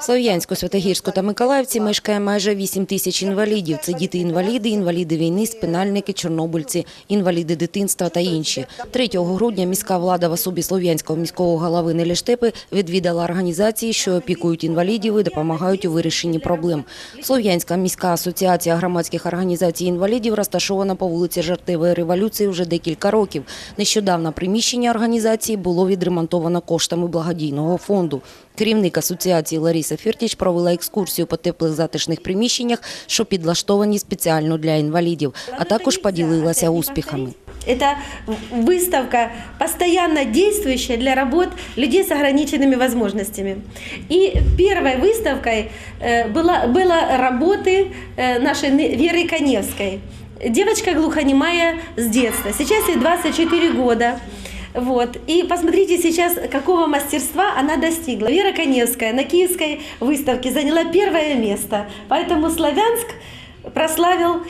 Слов'янську, Святогірську та Миколаївці мешкає майже 8 тисяч інвалідів. Це діти-інваліди, інваліди війни, спинальники, чорнобильці, інваліди дитинства та інші. 3 грудня міська влада в особі Слов'янського міського голови Нелі Штепи відвідала організації, що опікують інвалідів і допомагають у вирішенні проблем. Слов'янська міська асоціація громадських організацій інвалідів розташована по вулиці Жартової революції вже декілька років. Нещодавно приміщення організації було відремонтовано коштами благодійного фонду. Керівник асоціації Лариса Фіртіч провела екскурсію по теплих затишних приміщеннях, що підлаштовані спеціально для інвалідів, а також поділилася успіхами. Это выставка постоянно действующая для работ людей с ограниченными возможностями. И первой выставкой э, была, была работы э, нашей Ны- Веры Коневской. Девочка глухонемая с детства. Сейчас ей 24 года. Вот. И посмотрите сейчас, какого мастерства она достигла. Вера Коневская на Киевской выставке заняла первое место. Поэтому Славянск прославил,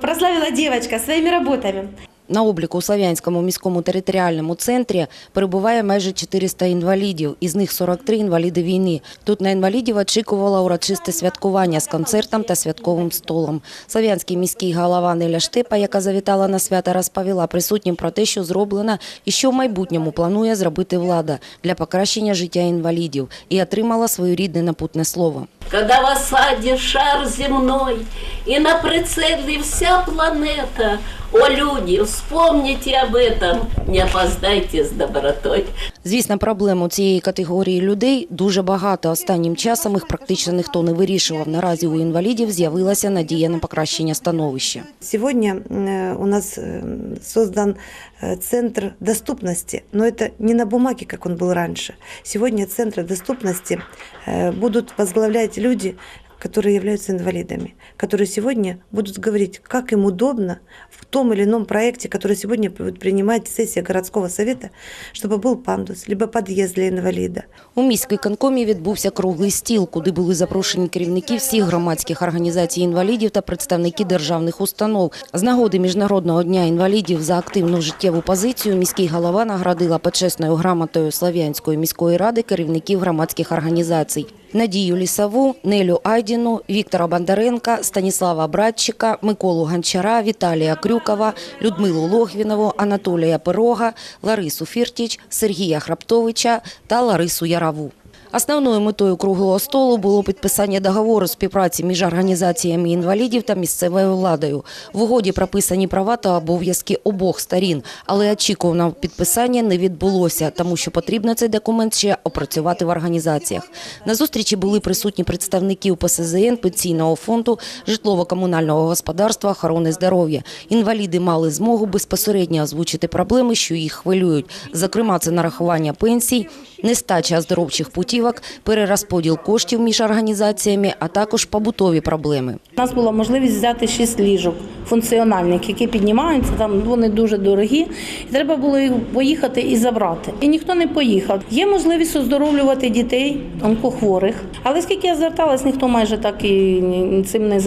прославила девочка своими работами. На обліку у Слов'янському міському територіальному центрі перебуває майже 400 інвалідів, із них 43 інваліди війни. Тут на інвалідів очікувало урочисте святкування з концертом та святковим столом. Слов'янський міський голова Неля Штепа, яка завітала на свята, розповіла присутнім про те, що зроблено і що в майбутньому планує зробити влада для покращення життя інвалідів, і отримала своєрідне напутне слово Когда в осаде шар земной, и на прицеле вся планета. О, люди, вспомните об этом, не опоздайте с добротой. Звісно, проблем у цієї категорії людей дуже багато. Останнім часом їх практично ніхто не вирішував. Наразі у інвалідів з'явилася надія на покращення становища. Сегодня э, у нас э, создан э, центр доступности, но это не на бумаге, как он был раньше. Сегодня центры доступности э, будут возглавлять люди, которые являются инвалидами, которые сегодня будут говорить, как им удобно в том или ином проекте, который сегодня будет принимать сессия городского совета, чтобы был пандус, либо подъезд для инвалида. У міськвиконкомі відбувся круглий стіл, куди були запрошені керівники всіх громадських організацій інвалідів та представники державних установ. З нагоди Міжнародного дня інвалідів за активну життєву позицію міський голова наградила почесною грамотою Слов'янської міської ради керівників громадських організацій. Надію Лісову, Нелю Айдіну, Віктора Бондаренка, Станіслава Братчика, Миколу Гончара, Віталія Крюкова, Людмилу Логвінову, Анатолія Пирога, Ларису Фіртіч, Сергія Храптовича та Ларису Яраву. Основною метою круглого столу було підписання договору співпраці між організаціями інвалідів та місцевою владою. В угоді прописані права та обов'язки обох сторін, але очікуваного підписання не відбулося, тому що потрібно цей документ ще опрацювати в організаціях. На зустрічі були присутні представники УПСЗН, пенсійного фонду, житлово-комунального господарства, охорони здоров'я. Інваліди мали змогу безпосередньо озвучити проблеми, що їх хвилюють. Зокрема, це нарахування пенсій, нестача оздоровчих путівок, перерозподіл коштів між організаціями, а також побутові проблеми. У нас була можливість взяти шість ліжок функціональних, які піднімаються, там вони дуже дорогі. І треба було їх поїхати і забрати. І ніхто не поїхав. Є можливість оздоровлювати дітей, онкохворих. Але скільки я зверталась, ніхто майже так і цим не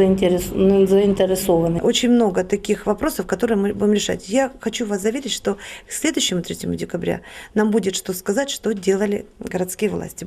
заінтересований. Очень много таких вопросов, которые мы будем решать. Я хочу вас заверить, что к следующему 3 декабря нам будет что сказать, что делали городские власти.